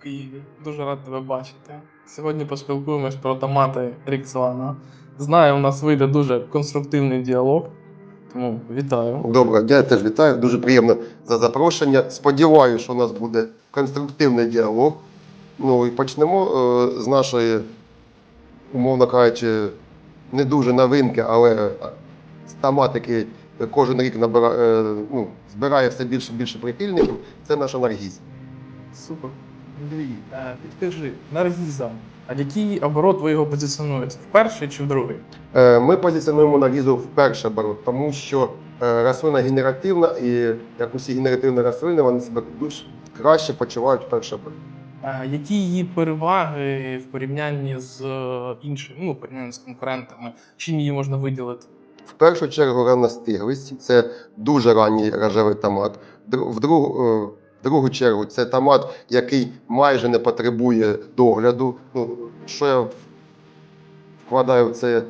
в Києві. Дуже рад тебе бачити. Сьогодні поспілкуємось про томати Ріксвана. Знаю, у нас вийде дуже конструктивний діалог. Тому вітаю. Добре, я теж вітаю. Дуже приємно за запрошення. Сподіваюся, що у нас буде конструктивний діалог. Ну і почнемо е, з нашої, умовно кажучи, не дуже новинки, але з тематики кожен рік набира, е, ну, збирає все більше і більше прихильників. Це наша Наргіз. Супер. Андрій, підкажи, Наргіза, а який оборот ви його позиціонуєте? В перший чи в другий? Е, Ми позиціонуємо нарізу вперше беру, тому що е, рослина генеративна, і як усі генеративні рослини, вони себе більш краще почувають вперше беру. А які її переваги в порівнянні з е, іншими, ну, в порівнянні з конкурентами? Чим її можна виділити? В першу чергу рана стиглість це дуже ранній рожевий томат. В другу, в другу чергу це томат, який майже не потребує догляду. Ну, що я вкладаю це,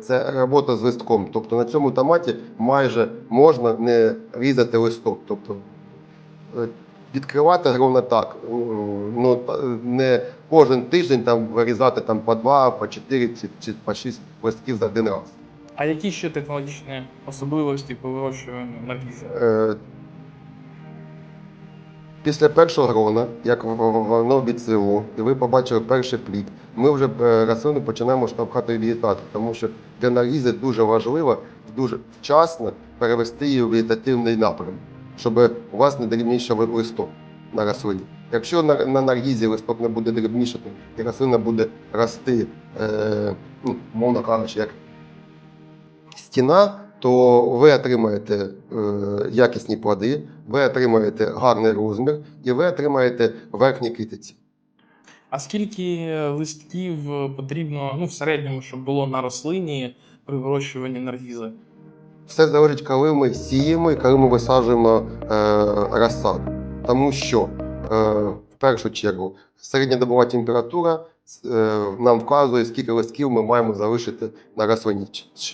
це робота з листком. Тобто на цьому томаті майже можна не різати листок. Тобто е, відкривати ровно так. Ну, не кожен тиждень там вирізати там, по два, по чотири чи, чи по шість листків за один раз. А які ще технологічні особливості по вирощуванню Наргіза? Е, Після першого грона, як в- в- воно відцвіло, і ви побачили перший плід, ми вже е, рослину починаємо штовхати вегетацію, тому що для нарізи дуже важливо дуже вчасно перевести її в вегетативний напрям, щоб у вас не дрібнішав листок на рослині. Якщо на, на наргізі листок не буде дрібнішати, і рослина буде рости, е, ну, мовно кажучи, як стіна, то ви отримаєте е, якісні плоди, ви отримаєте гарний розмір і ви отримаєте верхні китиці. А скільки листків потрібно ну, в середньому, щоб було на рослині при вирощуванні Наргізи? Все залежить, коли ми сіємо і коли ми висаджуємо е, розсаду. Тому що е, в першу чергу середньодобова температура е, нам вказує, скільки листків ми маємо залишити на рослині.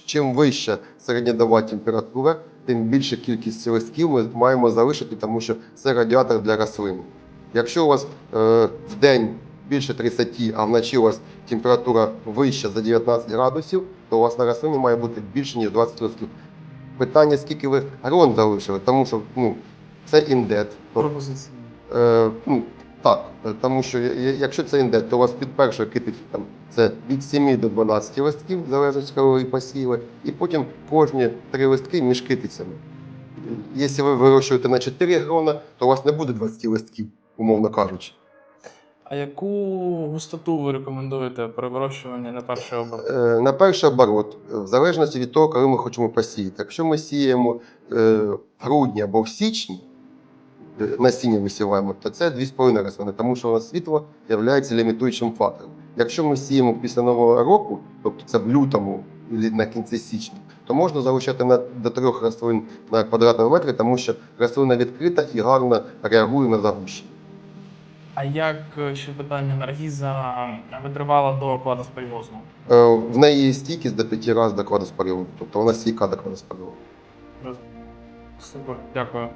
Чим вища середньодобова температура, тим більша кількість листків ми маємо залишити, тому що це радіатор для рослини. Якщо у вас е, в день більше 30, а вночі у вас температура вища за 19 градусів, то у вас на рослині має бути більше, ніж 20 листків. Питання, скільки ви грон залишили, тому що ну, це індет. Пропозиції. Е, ну, так, е, тому що якщо це індет, то у вас під першою китицю там це від 7 до 12 листків, залежно коли ви посіли, і потім кожні три листки між китицями. Якщо ви вирощуєте на 4 грона, то у вас не буде 20 листків, умовно кажучи. А яку густоту ви рекомендуєте при вирощуванні на перший оборот? Е, На перший оборот, е, в залежності від того, коли ми хочемо посіяти. Якщо ми сіємо в грудні або в січні, е, насіння висіваємо, то це 2,5 рослини, тому що у нас світло є лімітуючим фактором. Якщо ми сіємо після нового року, тобто це в лютому на кінці січня, то можна залучати на, до трьох рослин на квадратному метрі, тому що рослина відкрита і гарно реагує на загущення. А як е, ще питання Наргіза витривала до кладоспорівозу? Е, В неї є стійкість до 5 разів до квадроспоріву, тобто вона стійка до квадроспоріву. Супер, дякую.